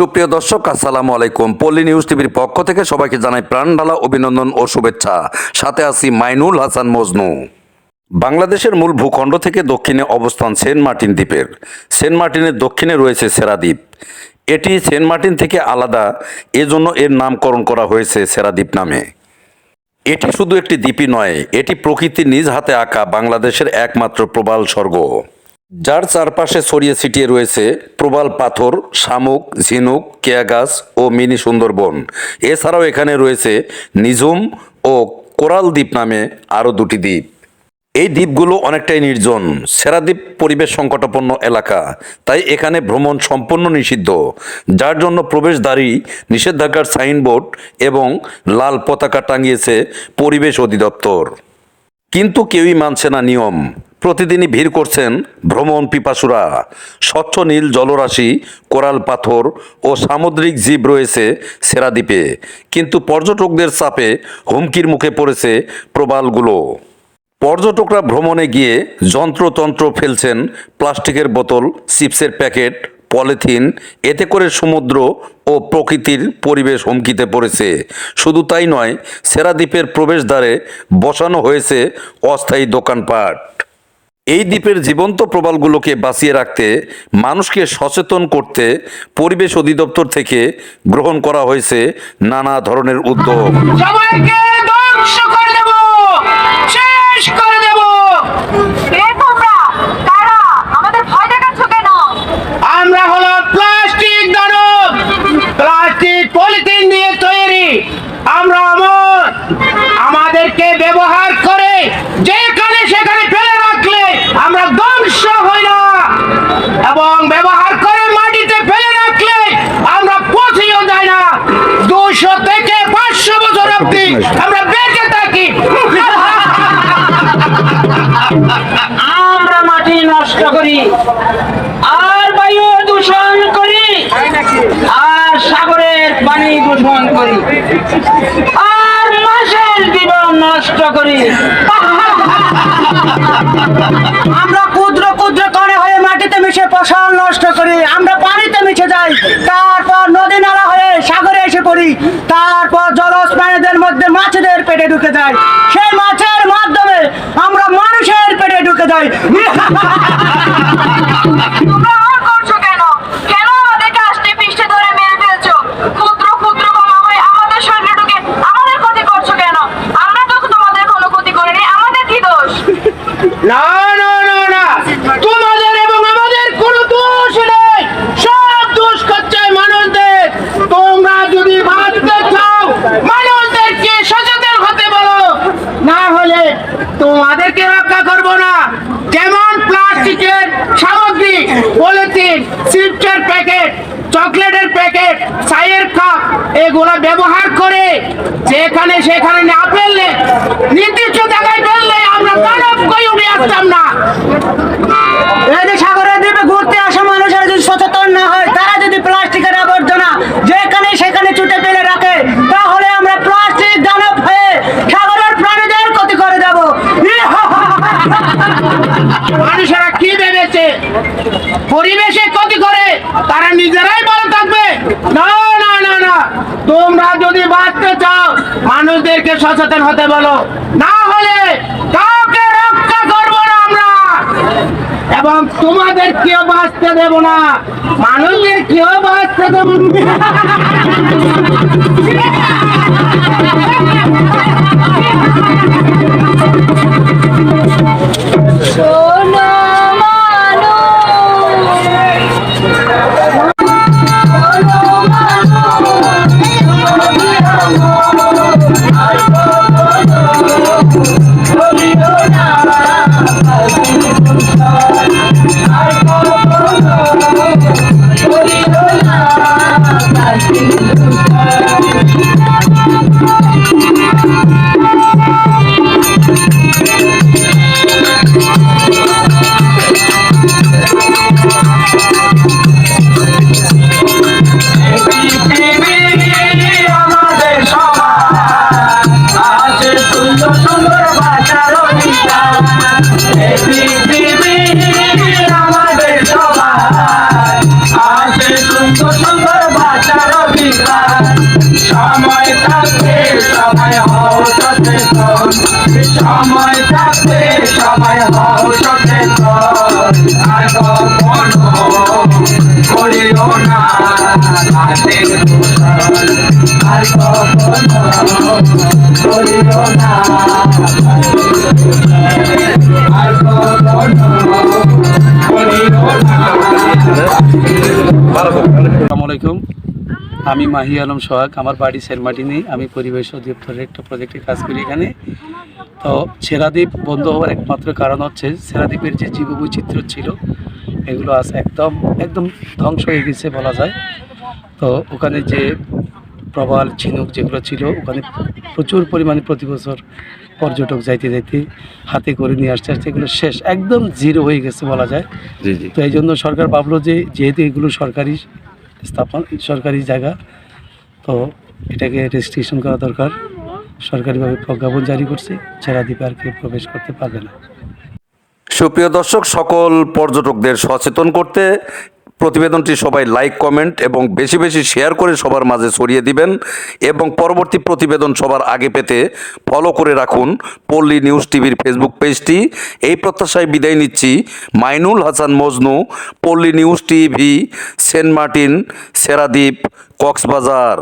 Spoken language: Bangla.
সুপ্রিয় দর্শক, আসসালামু আলাইকুম। পল্লী নিউজ টিভির পক্ষ থেকে সবাইকে জানাই প্রাণঢালা অভিনন্দন ও শুভেচ্ছা। সাথে আছি মাইনুল হাসান মজনু। বাংলাদেশের মূল ভূখণ্ড থেকে দক্ষিণে অবস্থান সেন্ট মার্টিন দ্বীপের। সেন্ট মার্টিনের দক্ষিণে রয়েছে সেরা দ্বীপ এটি সেন্ট মার্টিন থেকে আলাদা, এজন্য এর নামকরণ করা হয়েছে সেরা দ্বীপ নামে। এটি শুধু একটি দ্বীপই নয়, এটি প্রকৃতির নিজ হাতে আঁকা বাংলাদেশের একমাত্র প্রবাল স্বর্গ। যার চারপাশে ছড়িয়ে ছিটিয়ে রয়েছে প্রবাল পাথর, শামুক, ঝিনুক, কেয়া গাছ ও মিনি সুন্দরবন। এছাড়াও এখানে রয়েছে নিঝুম ও কোরাল দ্বীপ নামে আরও দুটি দ্বীপ। এই দ্বীপগুলো অনেকটাই নির্জন সেরাদ্বীপ পরিবেশ সংকটাপন্ন এলাকা, তাই এখানে ভ্রমণ সম্পূর্ণ নিষিদ্ধ, যার জন্য প্রবেশদ্বারী নিষেধাজ্ঞার সাইনবোর্ড এবং লাল পতাকা টাঙিয়েছে পরিবেশ অধিদপ্তর। কিন্তু কেউই মানছে না নিয়ম। প্রতিদিনই ভিড় করছেন ভ্রমণ পিপাসুরা। স্বচ্ছ নীল জলরাশি, কোরাল পাথর ও সামুদ্রিক জীব রয়েছে সেরাদ্বীপে কিন্তু পর্যটকদের চাপে হুমকির মুখে পড়েছে প্রবালগুলো। পর্যটকরা ভ্রমণে গিয়ে যন্ত্রতন্ত্র ফেলছেন, প্লাস্টিকের বোতল, চিপসের প্যাকেট, পলিথিন, এতে করে সমুদ্র ও প্রকৃতির পরিবেশ হুমকিতে পড়েছে। শুধু তাই নয় সেরাদ্বীপের প্রবেশদ্বারে বসানো হয়েছে অস্থায়ী দোকানপাট। এই দ্বীপের জীবন্ত প্রবালগুলোকে বাঁচিয়ে রাখতে মানুষকে সচেতন করতে পরিবেশ অধিদপ্তর থেকে গ্রহণ করা হয়েছে নানা ধরনের উদ্যোগ। সবাইকে ধ্বংস করে দেব শেষ করে দেব। কে তোমরা কারা আমাদের ভয় দেখাচ্ছ কেন? আমরা হলো প্লাস্টিক দানব। প্লাস্টিক পলিথিন দিয়ে তৈরি। আমরা আমাদেরকে ব্যবহার করে যেখানে সেখানে ফেলে রাখলে আমরা ধ্বংস হই না এবং ব্যবহার করে মাটিতে ফেলে রাখলে আমরা পচিও যাই না দুশো থেকে আমরা বেঁচে থাকি। আমরা মাটি নষ্ট করি আর বায়ু দূষণ করি আর সাগরের পানি দূষণ করি আর মাছের জীবন নষ্ট করি। আমরা ক্ষুদ্র ক্ষুদ্র কণে হয়ে মাটিতে মিশে ফসল নষ্ট করি আমরা তারপর নদী নালা হয়ে সাগরে এসে পড়ি। তারপর জলজ প্রাণীদের মধ্যে মাছেদের পেটে ঢুকে যায়। সেই মাছের মাধ্যমে আমরা মানুষের পেটে ঢুকে যাই তোমরা আর করছ কেন কেন আমাদেরকে আষ্টে পৃষ্ঠে ধরে মেরে ফেলছো ক্ষুদ্র ক্ষুদ্র বোমা হয়ে আমাদের শরীরে ঢুকে আমাদের ক্ষতি করছ কেন আমরা তো তোমাদের কোনো ক্ষতি করিনি আমাদের কি দোষ না না না না তোমাদের এবং আমাদের কোনো দোষ নেই সব দোষ করছে মানুষদের তোমরা যদি বাঁচতে চাও মানুষদেরকে সচেতন হতে বলো না হলে তোমাদেরকে রক্ষা করব না। যেমন প্লাস্টিকের সামগ্রী? পলিথিন, চিপসের প্যাকেট, চকলেটের প্যাকেট, চায়ের কাপ, এগুলো ব্যবহার করে যেখানে সেখানে না ফেললে নির্দিষ্ট জায়গায় ফেললে আমরা মানব কই উঠে আসতাম না এই যে সাগরের দ্বীপে ঘুরতে আসা মানুষেরা যদি সচেতন না হয় তারা যদি প্লাস্টিকের আবর্জনা যেখানে সেখানে ছুটে ফেলে রাখে তাহলে আমরা প্লাস্টিক দানব হয়ে সাগরের প্রাণীদের ক্ষতি করে দেব মানুষেরা কি ভেবেছে পরিবেশে ক্ষতি করে, তারা নিজেরাই ভালো থাকবে। না না না না। তোমরা যদি বাঁচতে চাও, মানুষদেরকে সচেতন হতে বলো। না হলে কাউকে রক্ষা করব না আমরা। এবং তোমাদের কেউ বাঁচতে দেব না। মানুষদের কেউ বাঁচতে দেব না। Allah আলাইকুম। আমি মাহি আলম সোহাগ, আমার বাড়ি সেরমাটিনি আমি পরিবেশ অধিদপ্তরের একটা প্রজেক্টে কাজ করি এখানে। তো সেরাদ্বীপ বন্ধ হওয়ার একমাত্র কারণ হচ্ছে সেরাদ্বীপের যে জীববৈচিত্র্য ছিল এগুলো আজ একদম একদম ধ্বংস হয়ে গেছে বলা যায়। তো ওখানে যে প্রবাল ঝিনুক যেগুলো ছিল ওখানে প্রচুর পরিমাণে প্রতি বছর পর্যটক যাইতে যাইতে হাতে করে নিয়ে আসতে আসতে এগুলো শেষ একদম জিরো হয়ে গেছে বলা যায়। তো এই জন্য সরকার ভাবলো যে যেহেতু এগুলো সরকারি স্থাপন সরকারি জায়গা তো এটাকে রেজিস্ট্রেশন করা দরকার। সরকারিভাবে প্রজ্ঞাপন জারি করছে ছেড়া দ্বীপে আর কেউ প্রবেশ করতে পারবে না। সুপ্রিয় দর্শক, সকল পর্যটকদের সচেতন করতে প্রতিবেদনটি সবাই লাইক, কমেন্ট এবং বেশি বেশি শেয়ার করে সবার মাঝে ছড়িয়ে দিবেন এবং পরবর্তী প্রতিবেদন সবার আগে পেতে ফলো করে রাখুন পল্লী নিউজ টিভির ফেসবুক পেজটি। এই প্রত্যাশায় বিদায় নিচ্ছি Mainul Hasan Majnu, Palli news TV, Saint Martin সেরাদ্বীপ Cox's Bazar.